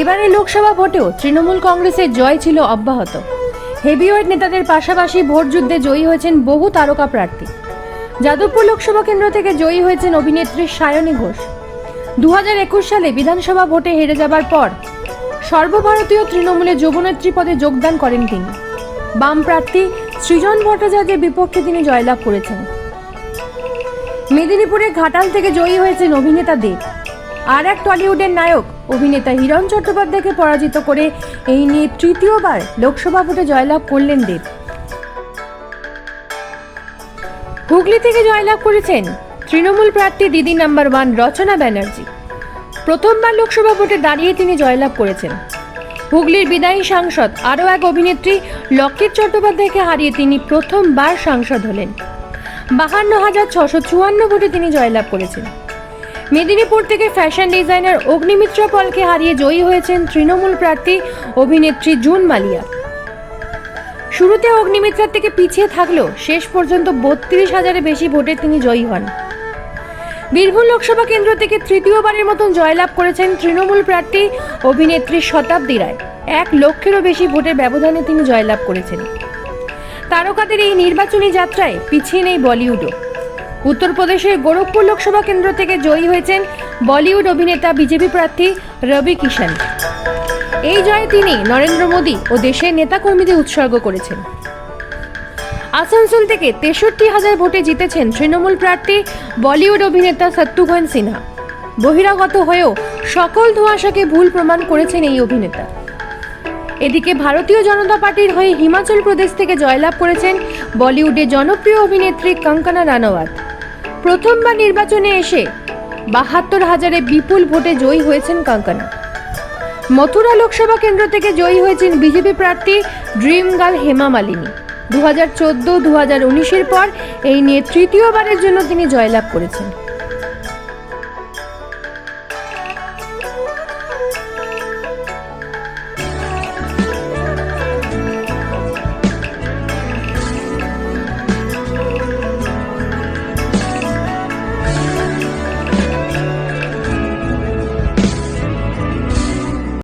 এবারে লোকসভা ভোটেও তৃণমূল কংগ্রেসের জয় ছিল অব্যাহত। হেভিওয়েট নেতাদের পাশাপাশি ভোট যুদ্ধে জয়ী হয়েছেন বহু তারকা প্রার্থী। যাদবপুর লোকসভা কেন্দ্র থেকে জয়ী হয়েছেন অভিনেত্রী সায়নী ঘোষ। দু হাজার একুশ সালে বিধানসভা ভোটে হেরে যাবার পর সর্বভারতীয় তৃণমূলে যুবনেত্রী পদে যোগদান করেন তিনি। বাম প্রার্থী সৃজন ভট্টাচার্যের বিপক্ষে তিনি জয়লাভ করেছেন। মেদিনীপুরে ঘাটাল থেকে জয়ী হয়েছেন অভিনেতা দেব। আর এক টলিউডের নায়ক অভিনেতা হিরণ চট্টোপাধ্যায়কে পরাজিত করে এই নিয়ে তৃতীয়বার লোকসভা ভোটে জয়লাভ করলেন দেব। হুগলি থেকে জয়লাভ করেছেন তৃণমূল প্রার্থী দিদি নাম্বার ওয়ান রচনা ব্যানার্জি। প্রথমবার লোকসভা ভোটে দাঁড়িয়ে তিনি জয়লাভ করেছেন। হুগলির বিদায়ী সাংসদ আরও এক অভিনেত্রী লক্ষ্মীর চট্টোপাধ্যায়কে হারিয়ে তিনি প্রথমবার সাংসদ হলেন। বাহান্ন হাজার ছশো চুয়ান্ন ভোটে তিনি জয়লাভ করেছেন। মেদিনীপুর থেকে ফ্যাশন ডিজাইনার অগ্নিমিত্রা পলকে হারিয়ে জয়ী হয়েছেন তৃণমূল প্রার্থী অভিনেত্রী জুন মালিয়া। শুরুতে অগ্নিমিত্রার থেকে পিছিয়ে থাকলেও শেষ পর্যন্ত বত্রিশ হাজারের বেশি ভোটে তিনি জয়ী হন। বীরভূম লোকসভা কেন্দ্র থেকে তৃতীয়বারের মতন জয়লাভ করেছেন তৃণমূল প্রার্থী অভিনেত্রী শতাব্দী রায়। এক লক্ষেরও বেশি ভোটের ব্যবধানে তিনি জয়লাভ করেছেন। তারকাদের এই নির্বাচনী যাত্রায় পিছিয়ে নেই বলিউডও। উত্তরপ্রদেশের গোরখপুর লোকসভা কেন্দ্র থেকে জয়ী হয়েছেন বলিউড অভিনেতা বিজেপি প্রার্থী রবি কিষান এই জয়ে তিনি নরেন্দ্র মোদী ও দেশের নেতাকর্মীদের উৎসর্গ করেছেন। আসানসোল থেকে তেষট্টি হাজার ভোটে জিতেছেন তৃণমূল প্রার্থী বলিউড অভিনেতা সত্যুঘন সিনহা। বহিরাগত হয়েও সকল ধোঁয়াশাকে ভুল প্রমাণ করেছেন এই অভিনেতা। এদিকে ভারতীয় জনতা পার্টির হয়ে হিমাচল প্রদেশ থেকে জয়লাভ করেছেন বলিউডের জনপ্রিয় অভিনেত্রী কঙ্কনা রানাওয়াত। প্রথমবার নির্বাচনে এসে বাহাত্তর হাজারে বিপুল ভোটে জয়ী হয়েছেন কঙ্কনা। মথুরা লোকসভা কেন্দ্র থেকে জয়ী হয়েছেন বিজেপি প্রার্থী ড্রিম গার্ল হেমা মালিনী। দু হাজার চোদ্দ দু হাজার উনিশের পর এই নিয়ে তৃতীয়বারের জন্য তিনি জয়লাভ করেছেন।